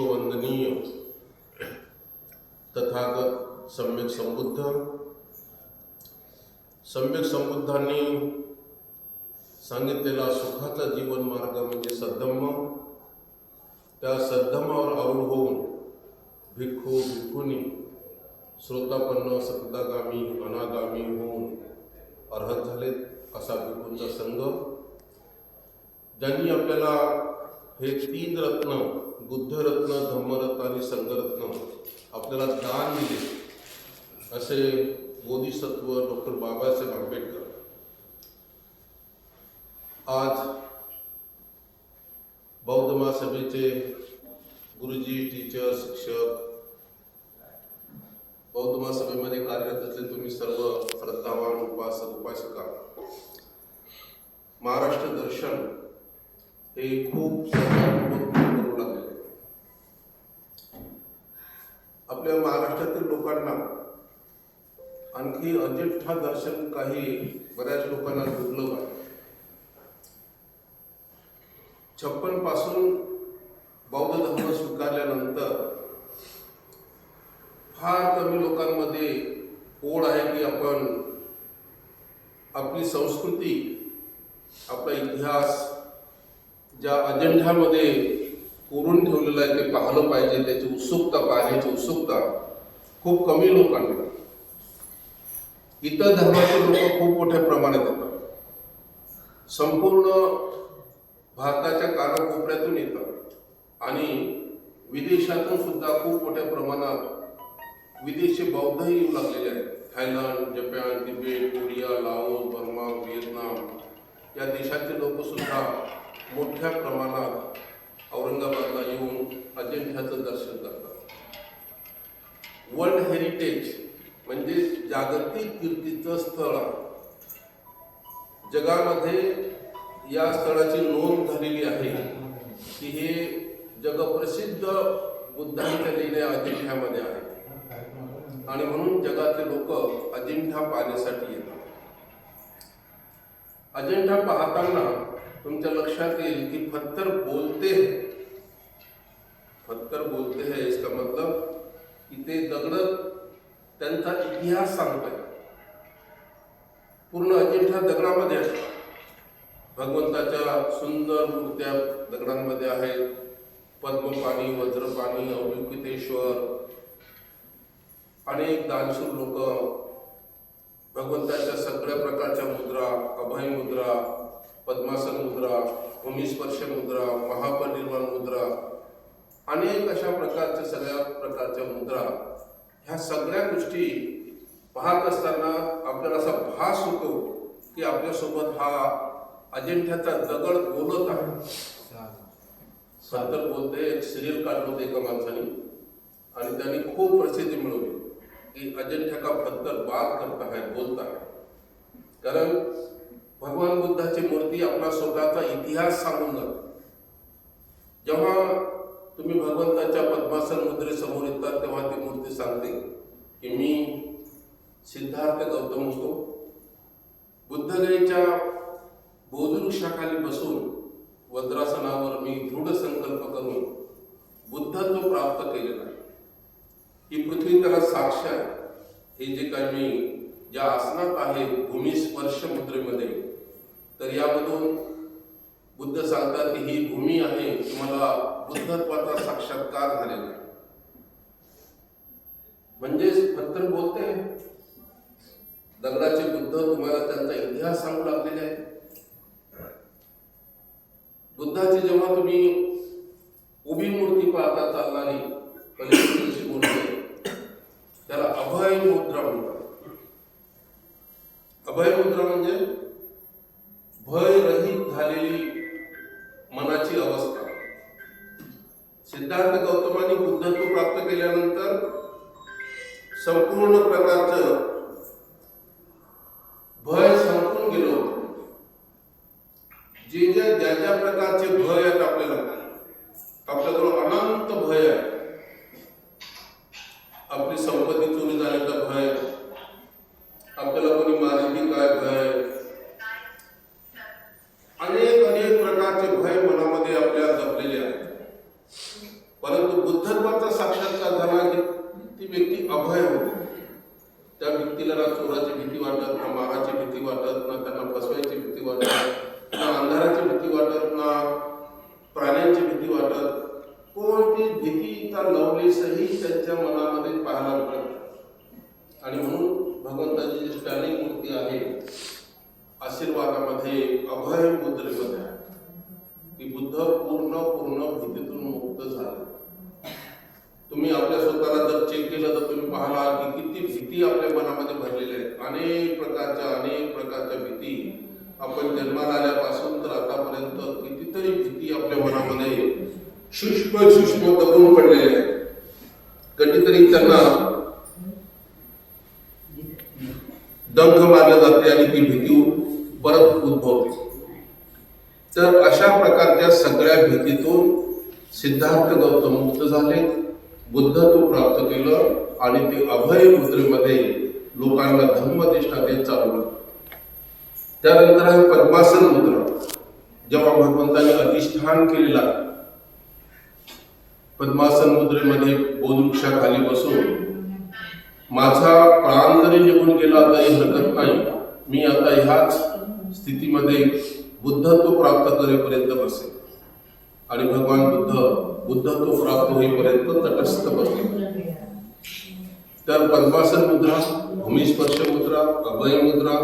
विश्ववंदनीय तथागत सम्यक संबुद्ध। सम्यक संबुद्धांनी सांगितलेला सुखाचा जीवन मार्ग म्हणजे सद्धम्म। त्या सद्धम्मावर आरूढ होऊन भिक्खू भिक्खुनी, श्रोतापन्न सततागामी अनागामी होऊन अर्हत झालेत असा भिक्खूंचा संघ। ज्यांनी आपल्याला हे तीन रत्न बुद्धरत्न धम्मरत्न आणि संघरत्न आपल्याला दान दिले असे बोधिसत्व डॉक्टर बाबासाहेब आंबेडकर. आज बौद्ध महासभेचे गुरुजी टीचर शिक्षक बौद्ध महासभेमध्ये कार्यरत असले तुम्ही सर्व श्रद्धावान उपासक उपासिका महाराष्ट्र दर्शन हे खूप श्रद्धापूर्वक करू लागले आपल्या महाराष्ट्रातील लोकांना आणखी अजिठा दर्शन काही बऱ्याच लोकांना दुर्लभ आहे. छप्पनपासून बौद्ध धर्म स्वीकारल्यानंतर फार कमी लोकांमध्ये ओढ आहे की आपण आपली संस्कृती आपला इतिहास ज्या अजेंढ्यामध्ये कोरून ठेवलेलं आहे ते पाहिलं पाहिजे त्याची उत्सुकता पाहण्याची उत्सुकता खूप कमी लोकांना. इतर धर्माचे लोक खूप मोठ्या प्रमाणात येतात. संपूर्ण भारताच्या कानाकोपऱ्यातून येतात. आणि विदेशातून सुद्धा खूप मोठ्या प्रमाणात विदेशी बौद्धही येऊ लागलेले आहेत. Thailand Japan Tibet Korea Laos Burma Vietnam या देशाचे लोक सुद्धा मोठ्या प्रमाणात औरंगाबादला येऊन अजिंठ्याचं दर्शन करतात. वर्ल्ड हेरिटेज म्हणजे जागतिक कीर्तीचं स्थळ आहे. जगामध्ये या स्थळाची नोंद झालेली आहे की हे जगप्रसिद्ध बुद्धांच्या लेण्या अजिंठ्यामध्ये आहेत आणि म्हणून जगातले लोक अजिंठा पाहण्यासाठी येतात. अजिंठा पाहताना तुमच्या लक्षात येईल की पत्थर बोलते है. पत्थर बोलते है इसका मतलब की ते दगड त्यांचा इतिहास सांगतोय. पूर्ण अजिंठा दगडामध्ये आहे. भगवंताच्या सुंदर मूर्त्या दगडांमध्ये आहेत. पद्मपाणी वज्रपाणी अवलोकितेश्वर अनेक दानशूर लोक भगवंताच्या सगळ्या प्रकारच्या मुद्रा अभय मुद्रा पद्मासन मुद्रा भूमिस्पर्श मुद्रा महापरिनिर्वाण मुद्रा अनेक अशा प्रकारच्या सगळ्या प्रकारच्या मुद्रा ह्या सगळ्या गोष्टी पाहत असताना आपल्याला असा भास होतो की आपल्यासोबत हा अजिंठ्याचा दगड बोलत आहे. सत्तर बोलते एक सिरियल काढलं एका माणसाने आणि त्यांनी खूप प्रसिद्धी मिळवली की अजिंठ्या का पत्थर बात करता है बोलता है कारण भगवान बुद्धाची मूर्ती आपला स्वतःचा इतिहास सांगून जाते. जेव्हा तुम्ही भगवंताच्या पद्मासन मुद्रेसमोर येतात तेव्हा ती मूर्ती सांगते की मी सिद्धार्थ गौतम होतो. बुद्धगयेच्या बोधवृक्षाखाली बसून वज्रासनावर मी दृढ संकल्प करून बुद्धत्व प्राप्त केलेला आहे. ही पृथ्वी त्याला साक्ष आहे. हे जे काही मी ज्या आसनात आहे भूमिस्पर्श मुद्रेमध्ये तर यामधून बुद्ध सांगतात की ही भूमी आहे तुम्हाला बुद्धत्वाचा साक्षात्कार झालेला आहे. म्हणजेच पत्र बोलते. दगडाचे बुद्ध तुम्हाला त्यांचा इतिहास सांगू लागलेले आहे बुद्धाची जेव्हा तुम्ही उभी मूर्ती पाहता चालणारी पलीकडची मूर्ती त्याला अभय मुद्रा म्हणतात. अभय मुद्रा म्हणजे भय रहित झालेली मनाची अवस्था. सिद्धार्थ गौतमाने बुद्धत्व प्राप्त केल्यानंतर संपूर्ण प्रकारचं भय संपून गेलं होतं जे जे ज्या ज्या प्रकारचे भय आहेत आपल्याला आपल्याकडून अनंत भय आहे आपली संपत्ती चोरी जाण्याचा भय आपल्याला कोणी मारली काय भय अनेक अनेक प्रकारचे भय मनामध्ये आपल्या जपलेले आहेत परंतु बुद्ध बुद्धत्वाचा साक्षात्कार झाला की ती व्यक्ती अभय होते त्या व्यक्तीला ना चोराची भीती वाटत ना माराची भीती वाटत ना त्यांना फसवायची भीती वाटत ना अंधाराची भीती वाटत ना प्राण्यांची भीती वाटत कोणती भीती त्या लवलेसही त्यांच्या मनामध्ये पाहायला मिळत आणि म्हणून भगवंताची जी स्टॅलिंग मूर्ती आहे आशीर्वादामध्ये अभय मुद्रेमध्ये आहे ती बुद्ध पूर्ण पूर्ण भीतीतून मुक्त झाले. तुम्ही आपल्या स्वतःला जर चेक केलं तर तुम्ही पाहला की किती भीती आपल्या मनामध्ये भरलेल्या आहेत अनेक प्रकारच्या अनेक प्रकारच्या भीती आपण जन्माला आल्यापासून तर आतापर्यंत कितीतरी भीती आपल्या मनामध्ये सूक्ष्म सूक्ष्म दबून पडलेल्या आहेत कधीतरी त्यांना डंख मारले जाते आणि ती भीती परत उद्भवते. तर अशा प्रकारच्या सगळ्या भीतीतून सिद्धार्थ गौतम मुक्त झाले. बुद्धत्व प्राप्त केलं आणि ते अभय मुद्रेमध्ये लोकांना धर्मनिष्ठा देत चालवलं त्यानंतर आहे पद्मासन मुद्रा. जेव्हा भगवंताने अधिष्ठान केलेला पद्मासन मुद्रेमध्ये बोधवृक्षाखाली बसून माझा प्राण जरी निघून गेला तरी हरकत नाही. मी आता ह्याच स्थितीमध्ये बुद्धत्व प्राप्त करेपर्यंत बसेल आणि भगवान बुद्ध बुद्धत्व प्राप्त होईपर्यंत तटस्थ बसले तर पद्मासन मुद्रा भूमिस्पर्श मुद्रा अभय मुद्रा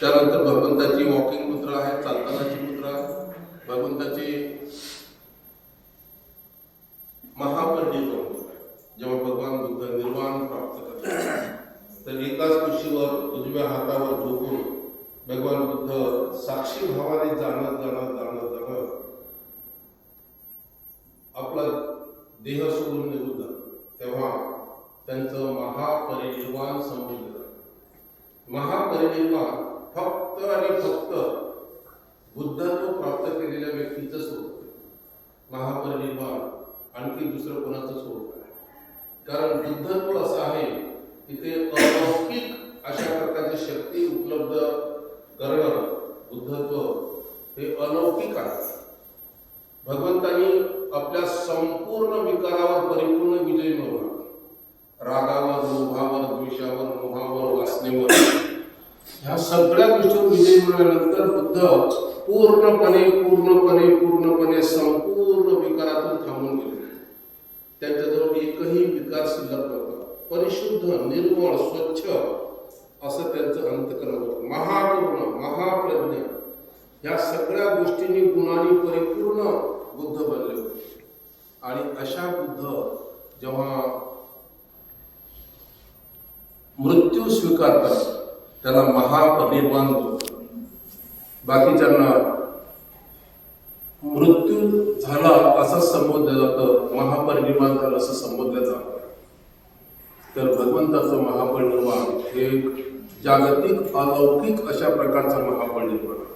त्यानंतर भगवंताची वॉकिंग मुद्रा आहे चालतानाची मुद्रा भगवंताची महापरिनिर्वाण जेव्हा भगवान बुद्ध निर्वाण प्राप्त करतात. तर एकाच कुशीवर उजव्या हातावर झोपून भगवान बुद्ध साक्षी भावाने जाणत जाणत जाणत जाणत आपला देह सोडून निघून जात. तेव्हा त्यांचं महापरिनिर्वाण संबोधलं जात. महापरिनिर्वाण फक्त आणि फक्त बुद्धत्व प्राप्त केलेल्या व्यक्तीचं स्वरूप महापरिनिर्वाण आणखी दुसरं कोणाचं स्वरूप आहे? कारण बुद्धत्व असं आहे की ते अलौकिक अशा प्रकारची शक्ती उपलब्ध करणं बुद्धत्व हे अलौकिक आहे. भगवंतानी आपल्या संपूर्ण विकारावर परिपूर्ण विजय मिळवला. रागावर लोभावर द्वेषावर मोहावर वासनेवर. ह्या सगळ्या गोष्टीवर विजय मिळवल्यानंतर बुद्ध पूर्णपणे पूर्णपणे पूर्णपणे संपूर्ण विकारातून थांबून गेले. त्यांच्याजवळ एकही विकार शिल्लक नव्हता. परिशुद्ध निर्मळ स्वच्छ असं त्यांचं अंतकरण होतं. महापूर्ण महाप्रज्ञ या सगळ्या गोष्टींनी गुणांनी परिपूर्ण बुद्ध बनले होते. आणि अशा बुद्ध जेव्हा मृत्यू स्वीकारतात त्याला महापरिनिर्वाण होतं. बाकीच्यांना मृत्यू झाला असं संबोधलं जातं महापरिनिर्वाण झालं असं संबोधलं जातं. तर भगवंताचं महापरिनिर्वाण हे एक जागतिक अलौकिक अशा प्रकारचा महापरिनिर्वाण निर्माण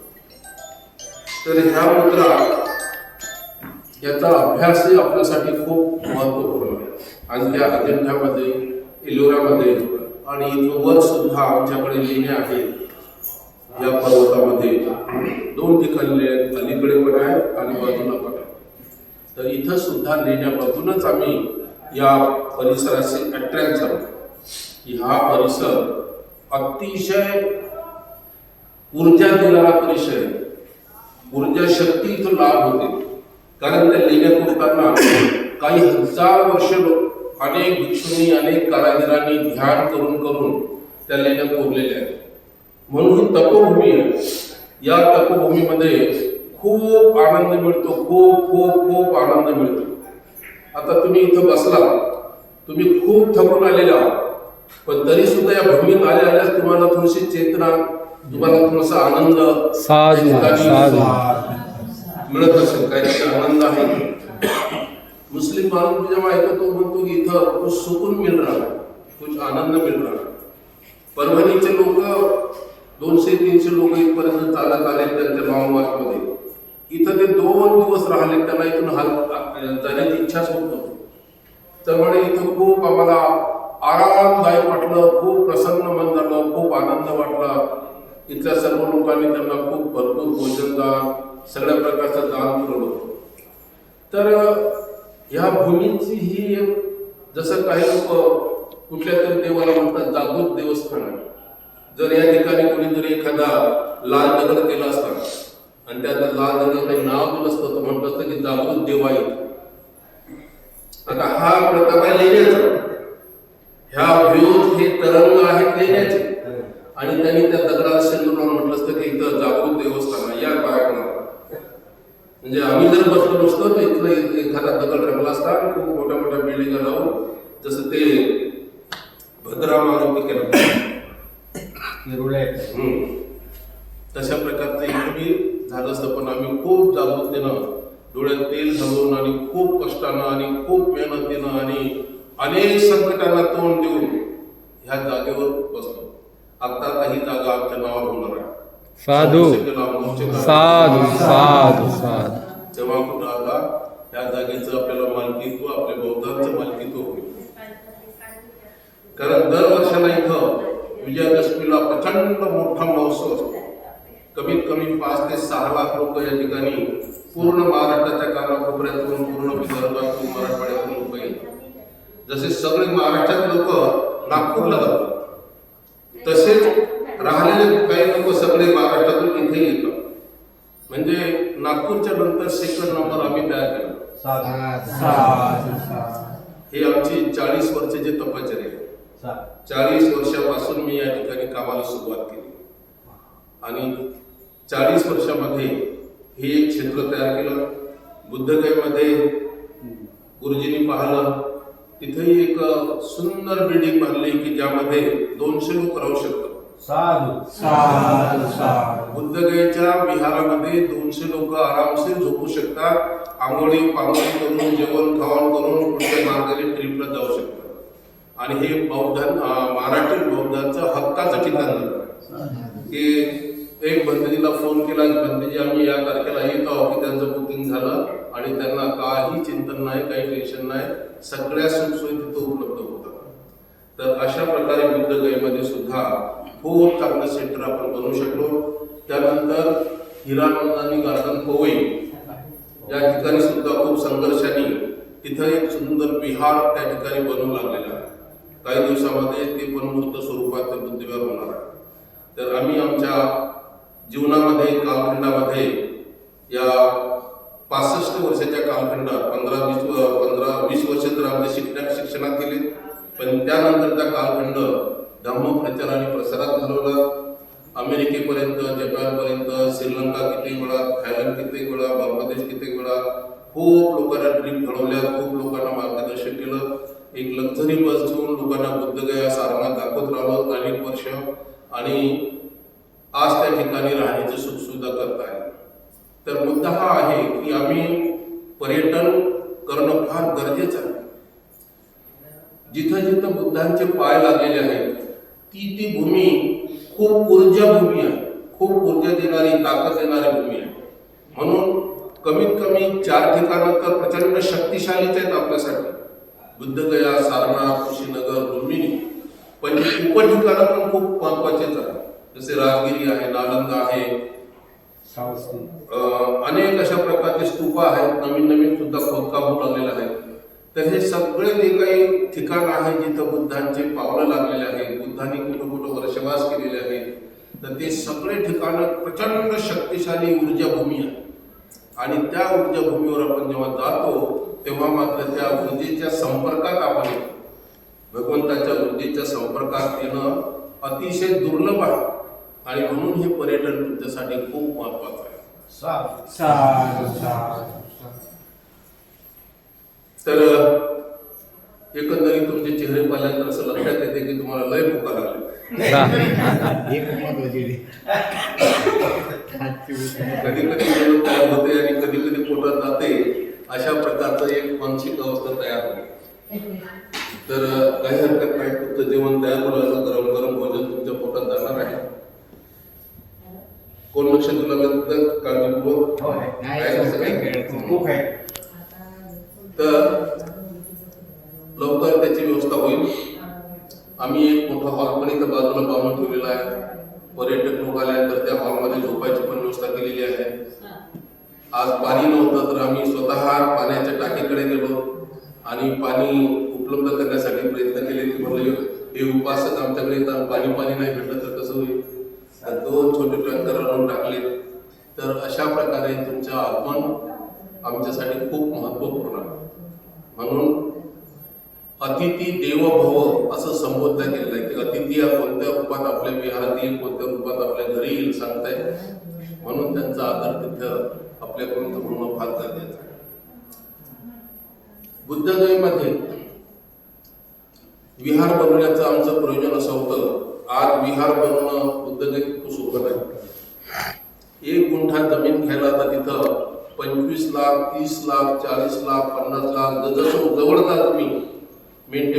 तर ह्या मुद्रा याचा अभ्यासही आपल्यासाठी खूप महत्त्वपूर्ण आहे. आणि या अजिंठ्यामध्ये एलोरामध्ये आणि इथं वर सुद्धा आमच्याकडे लेण्या आहेत या पर्वतामध्ये दोन ठिकाणी लेण्या अलीकडे पण आहेत आणि बाजूला पण आहे. तर इथं सुद्धा लेण्या आम्ही या परिसराशी अट्रॅक्ट झालो. की हा परिसर अतिशय ऊर्जा देणारा परिसर ऊर्जा शक्ती इथं लाभ होते. कारण त्या लेण्या कोरताना काही हजार वर्ष लोक अनेक भिक्षूंनी अनेक कारागिरांनी ध्यान करून करून त्या लेण्या कोरलेल्या आहेत. म्हणून ही तपोभूमी आहे. या तपोभूमीमध्ये खूप आनंद मिळतो खूप खूप खूप आनंद मिळतो. आता तुम्ही इथं बसला तुम्ही खूप थकून आलेले आहात. पण तरी सुद्धा या भूमीत आल्या आल्यास तुम्हाला थोडीशी चेतना तुम्हाला थोडासा आनंद मिळत असेल काही आनंद आहे. मुस्लिम माणूस जेव्हा ऐकतो तो म्हणतो की इथं कुछ सुकून मिळ रहा है कुछ आनंद मिळ रहा है परभणीचे लोक दोनशे तीनशे लोक इथपर्यंत चालत आले त्यांच्या लॉंगमध्ये इथं ते दोन दिवस राहिले त्यांना इथून हाल जाण्याची इच्छाच होत नव्हती. म्हणे इथं खूप आम्हाला आरामदायक वाटलं खूप प्रसन्न मन झालं खूप आनंद वाटला. इथल्या सर्व लोकांनी त्यांना खूप भरपूर भोजन दान सगळ्या प्रकारचं दान पुरवलं तर ह्या भूमीची ही एक जसं काही लोक कुठल्या तरी देवाला म्हणतात जागृत देवस्थान आहे. जर या ठिकाणी कोणीतरी एखादा लाल दगड केला असता आणि त्या लाल दगड काही नाव दिलं असतं तर म्हटलं असतं की जागृत देव आता हा प्रकार आहे ह्या व्ह्यूज हे तरंग आहेत लेण्याचे आणि त्यांनी त्या दगडाला शेंदूर म्हटलं असतं की इथं जागृत देवस्थान आहे. या पाया म्हणजे आम्ही जर बसलो नसतो तर इथलं एखादा दगड रंगला असता आणि खूप मोठ्या मोठ्या बिल्डिंग लावून जसं ते भद्रा मारुती केलं. तशा प्रकारचं इथे झालं असतं. पण आम्ही खूप जागृतीनं डोळ्यात तेल घालून आणि खूप कष्टानं आणि खूप मेहनतीनं आणि अनेक संकटांना तोंड देऊन ह्या जागेवर बसलो आता आता ही जागा आमच्या नावावर होणार आहे साधू. साधू साधू साधू. तेव्हा कुठं आता त्या जागेचं आपल्याला मालकीत्व आपल्या बौद्धांचं मालकीत्व होईल. कारण दर वर्षाला इथं विजयादशमीला प्रचंड मोठा महोत्सव असतो. कमीत कमी पाच ते सहा लाख लोक या ठिकाणी पूर्ण महाराष्ट्राच्या कानाकोपऱ्यातून पूर्ण विदर्भातून मराठवाड्यातून लोक येतात जसे सगळे महाराष्ट्रात लोक नागपूरला जातात तसेच राहिलेले काही लोक सगळे महाराष्ट्रातून इथे येतात. म्हणजे नागपूरच्या नंतर सेकंड नंबर आम्ही तयार केला. हे आमची चाळीस वर्षाची तपश्चर्या आहे चाळीस वर्षापासून मी या ठिकाणी कामाला सुरुवात केली. आणि चाळीस वर्षामध्ये हे एक क्षेत्र तयार केलं. बुद्धगयमध्ये गुरुजींनी पाहिलं. तिथेही एक सुंदर बिल्डिंग बांधली की ज्यामध्ये दोनशे लोक राहू शकतात. बुद्धगयेच्या विहारामध्ये दोनशे लोक आरामशीर झोपू शकतात. आंघोळी पांघोळी करून जेवण खावण करून कुठल्या मार्गाने ट्रिपला जाऊ शकतात. आणि हे बौद्धां अं, महाराष्ट्रीयन बौद्धांचं हक्काचं ठिकाण झालं की एक बंदजीला फोन केला बंदजी आम्ही या तारखेला येत आहोत की त्यांचं बुकिंग झालं? आणि त्यांना काही चिंतन नाही काही टेन्शन नाही. सगळ्या सुखसोयी तिथं उपलब्ध होतात. तर अशा प्रकारे बुद्धगयेमध्ये सुद्धा खूप चांगलं सेंटर आपण बनवू शकलो. त्यानंतर हिरानंदानी गार्डन कोवई या ठिकाणी सुद्धा खूप संघर्षाने तिथं एक सुंदर विहार त्या ठिकाणी बनवू लागलेला आहे. काही दिवसामध्ये ते पण मूर्त स्वरूपात ते बुद्धिवार होणार आहे. तर आम्ही आमच्या जीवनामध्ये कालखंडामध्ये या पासष्ट वर्षाच्या कालखंडात पंधरा वीस पंधरा वीस वर्ष तर आमच्या शिक्षण शिक्षणात गेले. पण त्यानंतरचा कालखंड धम्म प्रचार आणि प्रसारात घालवला. अमेरिकेपर्यंत जपानपर्यंत श्रीलंका किती वेळा थायलंड किती वेळा बांगलादेश किती वेळा खूप लोकांना ट्रिप घडवल्या खूप लोकांना मार्गदर्शन केलं. एक लक्झरी बस घेऊन लोकांना बुद्धगया सारनाथ दाखवत राहिलो. अनेक वर्ष आणि आज त्या ठिकाणी राहण्याची सुखसुविधा करत आहे तर मुद्दा हा आहे की आम्ही पर्यटन करणं फार गरजेचं आहे. जिथं जिथं बुद्धांचे पाय लागलेले आहेत ती ती भूमी खूप ऊर्जा भूमी आहे. खूप ऊर्जा देणारी ताकद देणारी भूमी आहे. म्हणून कमीत कमी चार ठिकाणं तर प्रचंड शक्तिशालीच आहेत आपल्यासाठी. बुद्धगया सारनाथ कुशीनगर लुंबिनी पण उपठिकाणं पण खूप महत्वाचेच आहेत. जसे राजगिरी आहे नालंदा आहे अनेक अशा प्रकारचे स्तूप आहेत नवीन नवीन सुद्धा खोदकाम होऊ लागलेले आहेत. तर हे सगळे जे काही ठिकाण आहे जिथं बुद्धांचे पावलं लागलेले आहेत बुद्धांनी कुठं कुठं वर्षवास केलेले आहे तर ते सगळे ठिकाणं प्रचंड शक्तिशाली ऊर्जाभूमी आहे आणि त्या ऊर्जाभूमीवर आपण जेव्हा जातो तेव्हा मात्र त्या ऊर्जेच्या संपर्कात आपण येतो. भगवंताच्या ऊर्जेच्या संपर्कात येणं अतिशय दुर्लभ आहे. आणि म्हणून हे पर्यटन तुमच्यासाठी खूप महत्वाचं आहे. तर एकंदरीत तुमचे चेहरे पाहिल्यानंतर असं लक्षात येते की तुम्हाला लय भुका लागले. कधी कधी तयार होते आणि कधी कधी पोटात जाते अशा प्रकारचं एक मानसिक अवस्था तयार होते. तर काही हरकत नाही तुमचं जेवण तयार होणार गरम गरम भोजन तुमच्या पोटात जाणार आहे. कोण लक्ष तुला लागतं काळजीपूर्वक आहे ना सगळे? तर लवकर त्याची व्यवस्था होईल आम्ही एक मोठा हॉल पण इथं बाजूला बांधून ठेवलेला आहे पर्यटक लोक आल्यानंतर त्या हॉलमध्ये झोपायची पण व्यवस्था केलेली आहे आज पाणी नव्हतं तर आम्ही स्वतः पाण्याच्या टाकीकडे गेलो आणि पाणी उपलब्ध करण्यासाठी प्रयत्न केले की म्हणलं हे उपासक आमच्याकडे येतात पाणी पाणी नाही भेटलं तर कसं होईल तर दोन छोटे टँकर आणून टाकले तर अशा प्रकारे तुमचं आगमन आमच्यासाठी खूप महत्त्वपूर्ण आहे म्हणून अतिथी देवभव असं संबोधलं गेलेलं आहे. की अतिथी हा कोणत्या रूपात आपल्या विहारात येईल कोणत्या रूपात आपल्या घरी येईल सांगताय? म्हणून त्यांचा आदर तिथं आपल्याकडून होणं फार गरजेचं आहे. विहार बनवण्याचं आमचं प्रयोजन असं होतं आज विहार बनवणं बुद्धगय खूप सोपं नाही एक गुंठा जमीन घ्यायला आता तिथं पंचवीस लाख तीस लाख चाळीस लाख पन्नास लाख जसं जवळ जा तुम्ही मेन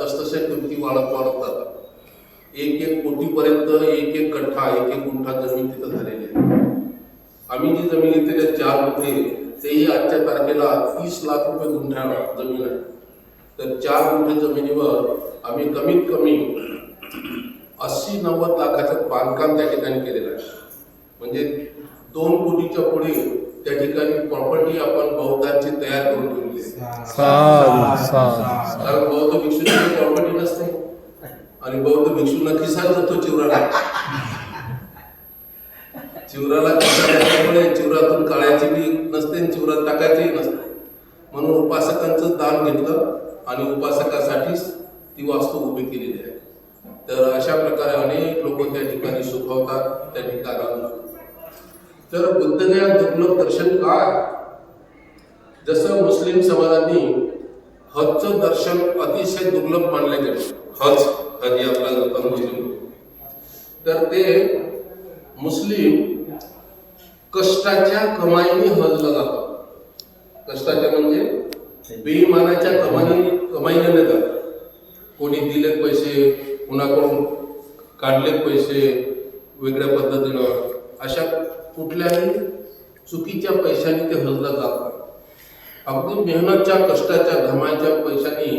तसतशा किमती वाढत वाढत जातात एक एक कोटीपर्यंत एक एक कट्ठा एक एक गुंठा जमीन तिथं झालेली आहे. आम्ही जी जमीन घेतलेली चार गुंठे तेही आजच्या तारखेला तीस लाख रुपये गुंठा जमीन आहे. तर चार गुंठे जमिनीवर आम्ही कमीत कमी अस्सी नव्वद लाखाचं बांधकाम त्या ठिकाणी केलेलं आहे. म्हणजे दोन कोटीच्या पुढे त्या ठिकाणी प्रॉपर्टी आपण बौद्धांची तयार करून ठेवली कारण बौद्ध भिक्षूची प्रॉपर्टी नसते. आणि बौद्ध भिक्षूंना खिसा जातो चिवराला. चिवराला खिसा चिवरातून काढायची बी नसते चिवरात टाकायचीही नसते. म्हणून उपासकांचं दान घेतलं आणि उपासकासाठीच ती वास्तू उभी केलेली आहे. तर अशा प्रकारे अनेक लोक त्या ठिकाणी सुखवतात त्या ठिकाणी तर बुद्धगया दुर्लभ दर्शन काय? जसं मुस्लिम समाजांनी हजचं दर्शन अतिशय दुर्लभ मानले गेले. हज हज यात्रा जातात मुस्लिम तर ते मुस्लिम कष्टाच्या कमाईने हजला जातात. कष्टाच्या म्हणजे बेईमानाच्या कमाई कमाईने जातात कोणी दिले पैसे कुणाकडून काढले पैसे वेगळ्या पद्धतीनं अशा कुठल्याही चुकीच्या पैशाने ते हजला जातात अगदी मेहनतच्या कष्टाच्या घमाच्या पैशाने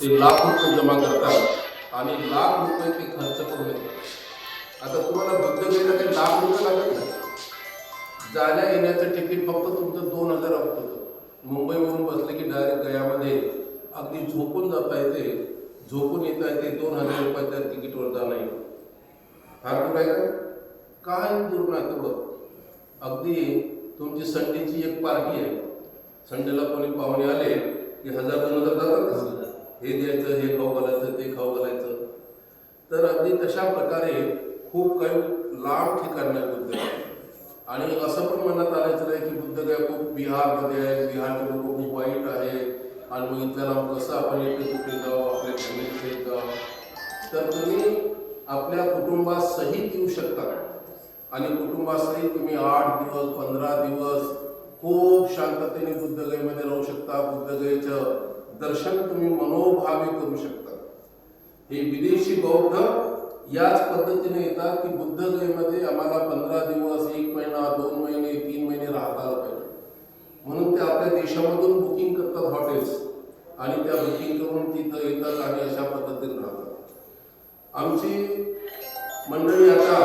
ते लाख रुपये जमा करतात आणि लाख रुपये ते खर्च करून येतात आता तुम्हाला बुद्धगयला काही लाख रुपये लागत नाही. जाण्या येण्याचं तिकीट फक्त तुमचं दोन हजार होतं. मुंबईवरून बसले की डायरेक्ट गयामध्ये अगदी झोपून जाता येते. झोपून येता येते दोन हजार रुपयाच्या तिकीटवर जाणं येईल फार दूर आहे का? काय दूर नाही तेवढं? अगदी तुमची संडेची एक पार्टी आहे. संडेला कोणी पाहुणे आले की हजार दोन हजार जातात. हे द्यायचं हे खाऊ घालायचं ते खाऊ घालायचं. तर अगदी तशा प्रकारे खूप काही लांब ठिकाण आहे आणि असं पण मनात आणायचं नाही की बुद्धगया खूप बिहारमध्ये आहे बिहारचे लोक खूप वाईट आहे. आणि मग इथल्याला कसं आपण इथे कुठे जाऊ आपल्या फॅमिली जाऊ. तर तुम्ही आपल्या कुटुंबासहित येऊ शकता. आणि कुटुंबासहित तुम्ही आठ दिवस पंधरा दिवस खूप शांततेने बुद्धगयेमध्ये राहू शकता. बुद्धगयेचं दर्शन तुम्ही मनोभावे करू शकता. हे विदेशी बौद्ध याच पद्धतीने येतात की बुद्धगयेमध्ये आम्हाला पंधरा दिवस एक महिना दोन महिने तीन महिने राहता आलं पाहिजे. म्हणून ते आपल्या देशामधून बुकिंग करतात हॉटेल्स आणि त्या बुकिंग करून तिथं येतात आणि अशा पद्धतीने राहतात. आमची मंडळी आता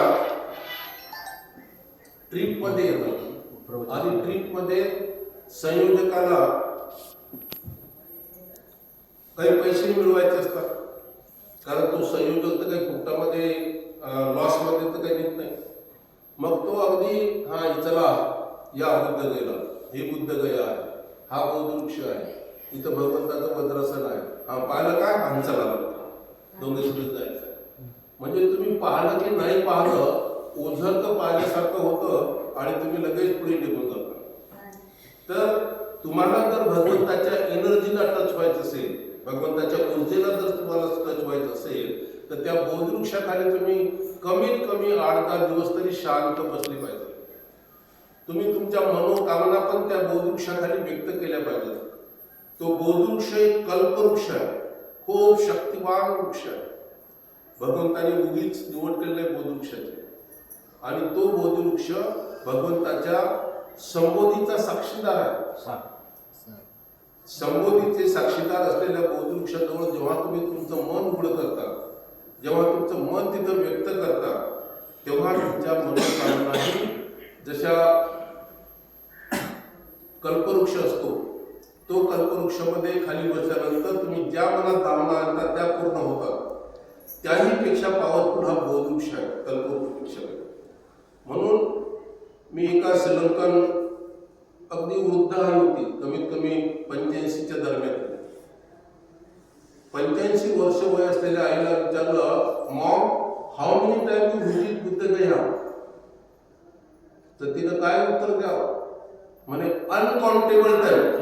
ट्रिपमध्ये येतात. आणि ट्रिपमध्ये संयोजकाला काही पैसे मिळवायचे असतात. कारण तो संयोजक तर काही फुकटामध्ये लॉसमध्ये तर काही नेत नाही. मग तो अगदी हा चला या बुद्ध गेला हे बुद्ध गया आहे. हा बौद्धवृक्ष आहे. इथं भगवंताचं वज्रासन आहे. हा पाहिलं काय हा चला दोघे सुद्धा जायचं. म्हणजे तुम्ही पाहिलं की नाही पाहिलं ओझर तर पाहिल्यासारखं होतं आणि तुम्ही लगेच पुढे निघून जाता. तर तुम्हाला जर भगवंताच्या एनर्जीला टच व्हायचं असेल भगवंताच्या ऊर्जेला जर तुम्हाला टच व्हायचं असेल तर त्या बोधवृक्षाखाली तुम्ही कमीत कमी आठ दहा दिवस तरी शांत बसली पाहिजे. तुम्ही तुमच्या मनोकामना पण त्या बोधवृक्षाखाली व्यक्त केल्या पाहिजेत. तो बोधवृक्ष एक कल्पवृक्ष आहे. खूप शक्तिवान वृक्ष आहे. भगवंताने उगीच निवड केलेल्या बोधवृक्षाची. आणि तो बोधवृक्ष भगवंताच्या संबोधीचा साक्षीदार आहे. संबोधीचे साक्षीदार असलेल्या बोधवृक्षाजवळ जेव्हा तुम्ही तुमचं मन उघड करता जेव्हा तुमचं मन तिथं व्यक्त करता तेव्हा तुमच्या मनोकामनाही जशा कल्पवृक्ष असतो तो कल्पवृक्षामध्ये खाली बसल्यानंतर तुम्ही ज्या मनात भावना आणता त्या पूर्ण होतात. त्याही पेक्षा पॉवरफुल हा बोधवृक्ष आहे कल्पवृक्ष म्हणून मी एका श्रीलंकन अगदी वृद्ध आई होती कमीत कमी पंच्याऐंशीच्या दरम्यान. पंच्याऐंशी वर्ष वय असलेल्या आईला विचारलं mom how many time you visit Bodh Gaya तर तिनं काय उत्तर द्यावं? म्हणे अनकाउंटेबल टाइम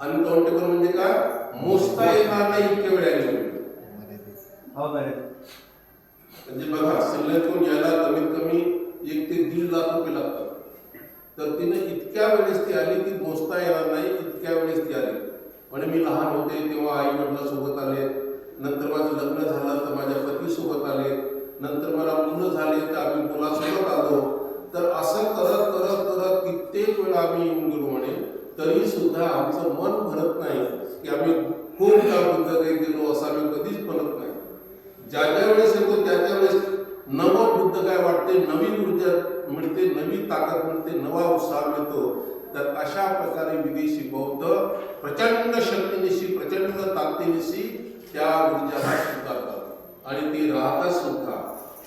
अनकाउंटेबल म्हणजे काय? मोजता येणार नाही इतक्या वेळा हो बरे म्हणजे बघा यायला कमीत कमी एक ते दीड लाख रुपये लागतात. तर तिने इतक्या वेळेस ती आली की मोजता येणार नाही, इतक्या वेळेस ती आली. म्हणजे मी लहान होते, तेव्हा आई वडिलांसोबत आले. नंतर माझं लग्न झालं, तर माझ्या पतीसोबत आले. नंतर मला मुलं झाले, तर आम्ही मुलासोबत आलो. तर असं करत करत करत कित्येक वेळा आम्ही येऊन गेलो म्हणे तरी सुद्धा आमचं मन भरत नाही की आम्ही खूप त्या गेलो, असं आम्ही कधीच म्हणत नाही. वाटते नवी ऊर्जा मिळते नवी ताकद मिळते नवा उत्साह मिळतो. तर अशा प्रकारे विदेशी बौद्ध प्रचंड शक्तीनिशी प्रचंड ताकदीनिशी त्या ऊर्जाला स्वीकारतात. आणि ती राहतात सुद्धा.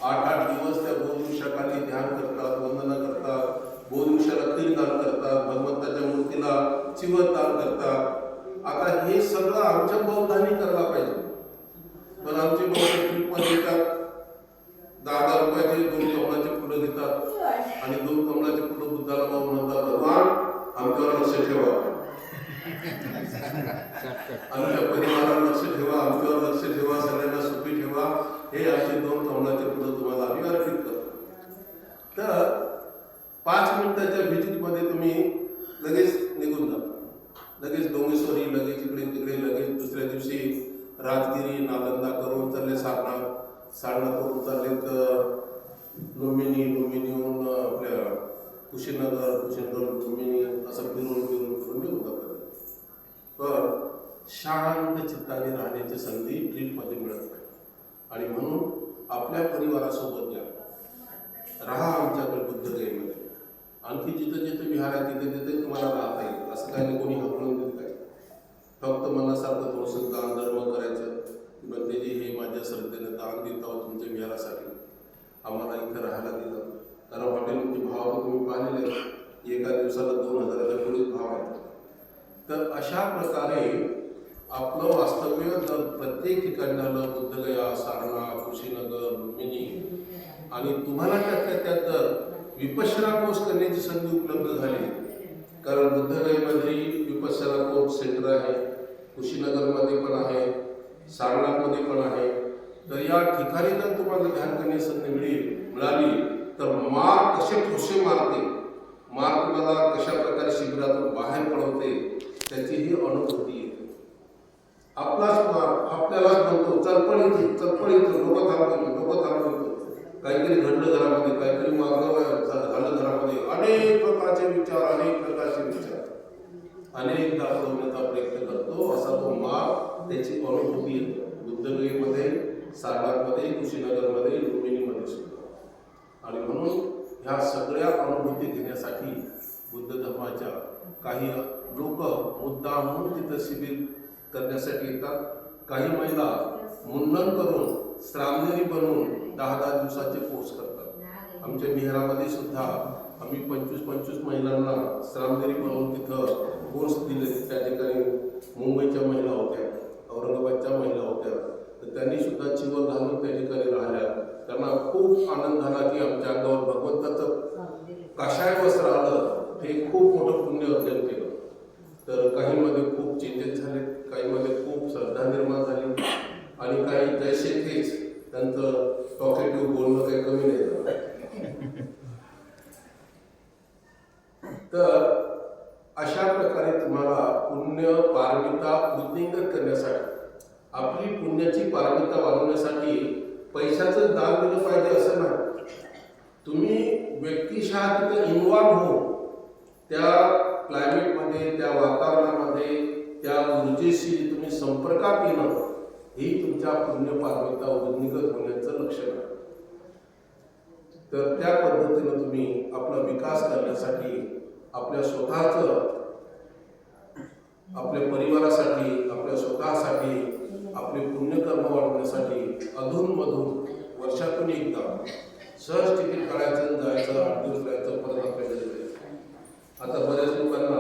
आठ आठ दिवस त्या बोधवृक्षाखाली ध्यान करतात वंदना करतात बोधवृक्षाला दान करतात भगवंताच्या मूर्तीला चिवतदान करतात. आता हे सगळं आमच्या बौद्धांनी करायला पाहिजे. पण आमचे बौद्ध ट्रीपमध्ये येतात दहा दहा रुपयाचे दोन फुलं घेतात आणि दोन कमळाचे फुलं बुद्धाला पाहून म्हणतात भगवान आमच्यावर लक्ष ठेवा. आमच्या परिवारावर लक्ष ठेवा आमच्यावर लक्ष ठेवा सगळ्यांना सुखी ठेवा. हे आमचे दोन कमळाचे फुलं तुम्हाला आम्ही अर्पित करतो. तर पाच मिनिटाच्या व्हिजिटमध्ये तुम्ही लगेच निघून जाता लगेच डोंगेश्वरी लगेच इकडे तिकडे लगेच दुसऱ्या दिवशी राजगिरी नालंदा करून चालले सारनाथ सारनाथ करून चालले तर लुंबिनी लुंबिनीहून आपल्या कुशीनगर कुशीनगर लुंबिनी असं फिरून फिरून फिरून निघून जातात पण शांत चित्ताने राहण्याची संधी ट्रीपमध्ये मिळत नाही. आणि म्हणून आपल्या परिवारासोबत या. राहा आमच्याकडे बुद्ध बुद्धगयेमध्ये आणखी जिथं जिथं विहार आहे तिथे तिथे तुम्हाला राहता येईल. असं काही नाही कोणी हकलून देत नाही. फक्त मनासारखं थोडंसं दान धर्म करायचं. की बंदेजी हे माझ्या श्रद्धेनं दान देत आहोत तुमच्या विहारासाठी. आम्हाला इथं राहायला दिलं. कारण हॉटेलचे भाव तर तुम्ही पाहिलेले एका दिवसाला दोन हजाराच्या पुढे भाव आहेत. तर अशा प्रकारे आपलं वास्तव्य जर प्रत्येक ठिकाणी झालं बुद्धगया सारणा कुशीनगर लुंबिनी आणि तुम्हाला त्यातल्या त्यात जर विपश्यना कोर्स करण्याची संधी उपलब्ध झाली कारण बुद्धगयेमध्ये विपश्यना कोर्स सेंटर आहे कुशीनगरमध्ये पण आहे सारनाथमध्ये पण आहे तर या ठिकाणी जर तुम्हाला ध्यान करण्याची संधी मिळेल मिळाली तर मार कसे ठोसे मारते? मार तुम्हाला कशा प्रकारे शिबिरातून बाहेर पडवते त्याची ही अनुभूती येते. आपलाच मार आपल्यालाच म्हणतो चलपण येते चलपण येतो लोक थांबवतो लोक थांबवतो काहीतरी घडलं घरामध्ये काहीतरी मागणं झालं घरामध्ये अनेक प्रकारचे विचार अनेक प्रकारचे विचार. अनेकदा सोडण्याचा प्रयत्न करतो असा तो मार त्याची अनुभूती येते. बुद्धगयीमध्ये सारनाथमध्ये कुशीनगरमध्ये लुंबिनीमध्ये सुद्धा आणि म्हणून ह्या सगळ्या अनुभूती घेण्यासाठी बुद्ध धर्माच्या काही लोक मुद्दा म्हणून तिथं शिबिर करण्यासाठी येतात. काही महिला मुंडन करून श्रामनेरी बनवून दहा दहा दिवसाचे कोर्स करतात. आमच्या बिहारामध्ये सुद्धा आम्ही पंचवीस पंचवीस महिलांना श्रामनेरी बनवून तिथं कोर्स दिले. त्या ठिकाणी मुंबईच्या महिला होत्या औरंगाबादच्या महिला होत्या तर त्यांनी सुद्धा जीवन घालून त्या ठिकाणी राहिल्या. त्यांना खूप आनंद झाला की आमच्या अंगावर भगवंताचं कशाय वस्त्र आलं हे खूप मोठं पुण्य अर्जन केलं तर काहींमध्ये खूप चेंजेस झाले काहीमध्ये खूप श्रद्धा निर्माण झाली. आणि काही जैसे तेच त्यांचं टॉकेटिव्ह बोलणं काही कमी नाही झालं. तर अशा प्रकारे तुम्हाला पुण्य पारमिता वृद्धिंगत करण्यासाठी आपली पुण्याची पारमिता वाढवण्यासाठी पैशाचं दान दिलं पाहिजे असं नाही. तुम्ही व्यक्तिशः तिथं इन्वॉल्व्ह हो. त्या क्लायमेटमध्ये त्या वातावरणामध्ये त्या ऊर्जेशी तुम्ही संपर्कात येणं ही तुमच्या पुण्य पारमिता वृद्धिंगत होण्याचं लक्षण आहे. तर त्या पद्धतीनं तुम्ही आपला विकास करण्यासाठी आपल्या स्वतःचं आपल्या परिवारासाठी आपल्या स्वतःसाठी आपले पुण्यकर्म वाढवण्यासाठी अधूनमधून वर्षातून एकदा सहज तिकीट काढायचं जायचं आठ दिवस राहायचं परत आपल्या घरी जायचं. आता बऱ्याच लोकांना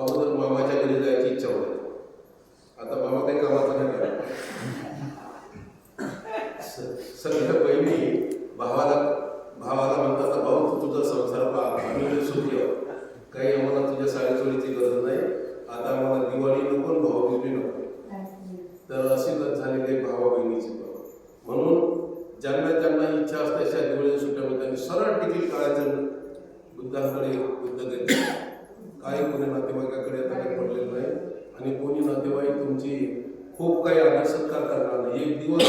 अगोदर मामाच्या घरी जायची इच्छा होते. आता मामा काही कामाचा नाही करत. सगळ्या बहिणी भावाला भावाला म्हणतात भाऊ तू तुझा संसार पहा आम्ही सुखी आहोत. काही आम्हाला तुझ्या साडेचोळीची गरज नाही. आता मला दिवाळी नको आणि भाऊबीज नको तर अशी लत झालेली आहे भावा बहिणीची म्हणून ज्यांना ज्यांना इच्छा असते अशा दिवाळी सुट्ट्यामध्ये त्यांनी सरळ तिकीट काढायचं. बुद्धांकडे बुद्ध घेतले काही कोणी नातेवाईकाकडे आता काही पडलेलं नाही. आणि कोणी नातेवाईक तुमची खूप काही आदर सत्कार करणार नाही. एक दिवस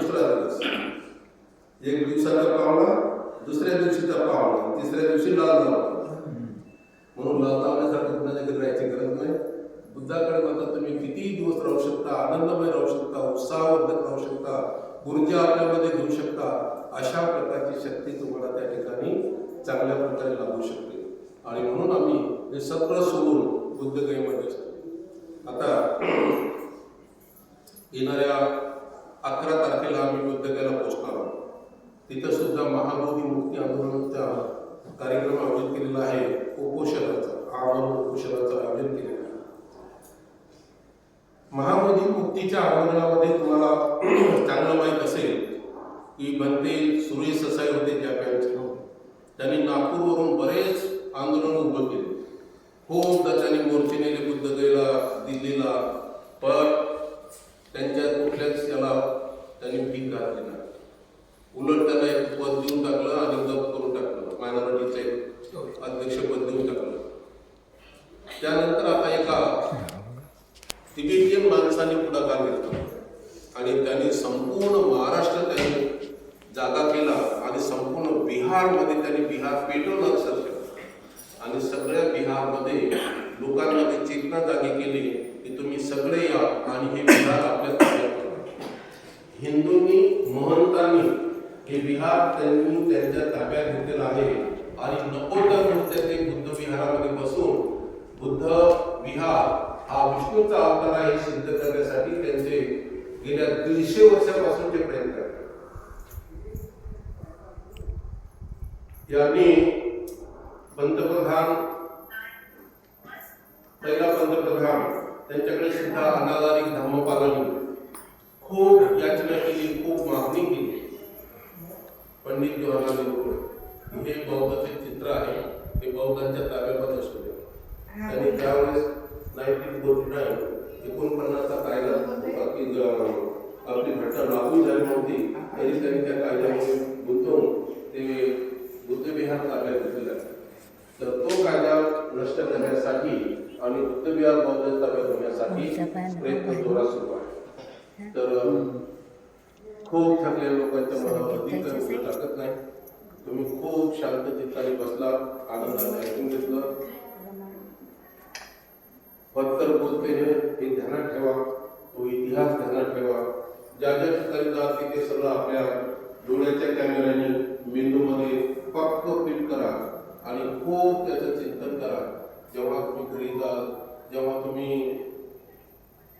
दुसरा दिवस. एक दिवसाचा पाहुणा दुसऱ्या दिवशीचा पाहुणा तिसऱ्या दिवशी लाल लावला म्हणून लाल कुणाच्या घरी राहायची गरज नाही. बुद्धाकडे मात्र तुम्ही कितीही दिवस राहू शकता आनंदमय राहू शकता उत्साहवर्धक राहू शकता ऊर्जा आपल्यामध्ये घेऊ शकता अशा प्रकारची शक्ती तुम्हाला त्या ठिकाणी चांगल्या प्रकारे लागू शकते. आणि म्हणून आम्ही हे सत्र सोडून बुद्धगयेमध्ये असतो. आता येणाऱ्या अकरा तारखेला आम्ही बुद्धगयाला पोहोचणार आहोत. तिथं सुद्धा महाबोधी मुक्ती आंदोलनाचा कार्यक्रम आयोजित केलेला आहे. उपोषणाचा आमरण उपोषणाचं आयोजन केलेलं आहे. महाबोधी मुक्तीच्या आंदोलनामध्ये तुम्हाला चांगलं माहीत असेल की बनते सुरेश ससाई होते जपानचे त्यांनी नागपूरवरून बरेच आंदोलन उभं केले. खूपदा त्यांनी मोर्चे नेले बुद्धगयला दिल्लीला पण त्यांच्या कुठल्याच त्याला त्यांनी पीक घातले नाही. उलट त्यांना एक पद देऊन टाकलं आणि गप करून टाकलं अध्यक्षपद देऊ टाकलं त्यानंतर आता एका तिबेटियन माणसाने पुढाकार घेतला. आणि त्यांनी संपूर्ण महाराष्ट्र त्यांनी जागा केला आणि संपूर्ण बिहारमध्ये त्यांनी बिहार पेटवलं अक्षरशः. आणि सगळ्या बिहारमध्ये लोकांमध्ये चेतना जागी केली की तुम्ही सगळे या आणि हे बिहार आपल्या हिंदूंनी महंतांनी हे विहार त्यांनी त्यांच्या ताब्यात घेतलेलं आहे. आणि नको तर म्हणते ते बुद्ध विहारामध्ये बसून बुद्ध विहार हा विष्णूचा अवतार आहे सिद्ध करण्यासाठी त्यांचे गेल्या दीडशे वर्षापासून ते प्रयत्न आहेत यांनी पंतप्रधान पहिला पंतप्रधान त्यांच्याकडे सुद्धा अनादारिक धर्मपालांनी खूप याचना केली खूप मागणी केली. पंडित जवाहरलाल नेहरू हे बौद्धाचे चित्र आहे. हे बौद्धांच्या ताब्यामध्ये असू दे. त्यांनी त्यावेळेस नाईन्टीन फोर्टी नाईन एकोणपन्नासचा कायदा आपली घटना लागू झाली नव्हती. तरी त्यांनी त्या कायद्यामध्ये गुंतवून ते बुद्धविहार ताब्यात घेतलेलं आहे. तर तो कायदा नष्ट करण्यासाठी आणि बुद्धविहार बौद्ध ताब्यात होण्यासाठी प्रयत्न जोरात सुरू आहे. तर खूप थकलेल्या लोकांच्या मनावर अधिक काही उभं टाकत नाही. तुम्ही खूप शांत चित्ताने बसला आनंदाने ऐकून घेतलं. पत्तर बोलते हे ध्यानात ठेवा. तो इतिहास ध्यानात ठेवा. ज्या ज्या ठिकाणी जाल तिथे सगळं आपल्या डोळ्याच्या कॅमेऱ्याने मेंदूमध्ये पक्क फिट करा आणि खूप त्याचं चिंतन करा. जेव्हा तुम्ही घरी जाल जेव्हा तुम्ही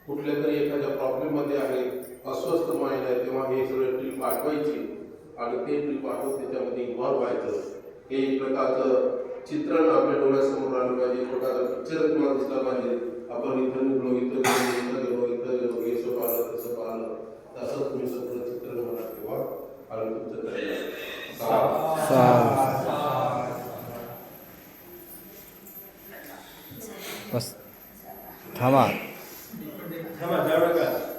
कुठल्या तरी एखाद्या प्रॉब्लेममध्ये आहे अस्वस्थ माइंड आहे तेव्हा हे सगळं ट्रिप पाठवायची आणि ते ट्रिप पाठवून त्याच्यामध्ये इन्व्हॉल्व व्हायचं. हे एक प्रकारचं चित्रण आपल्या डोळ्यासमोर आलं पाहिजे. एक प्रकारचा पिक्चर तुम्हाला दिसला पाहिजे. आपण इथं निघलो इथं गेलो इथं गेलो इथं गेलो हे असं पाहिलं तसं पाहिलं. तसं तुम्ही सगळं चित्रण मनात ठेवा आणि तुमचं सा बस थांबा. थांबा.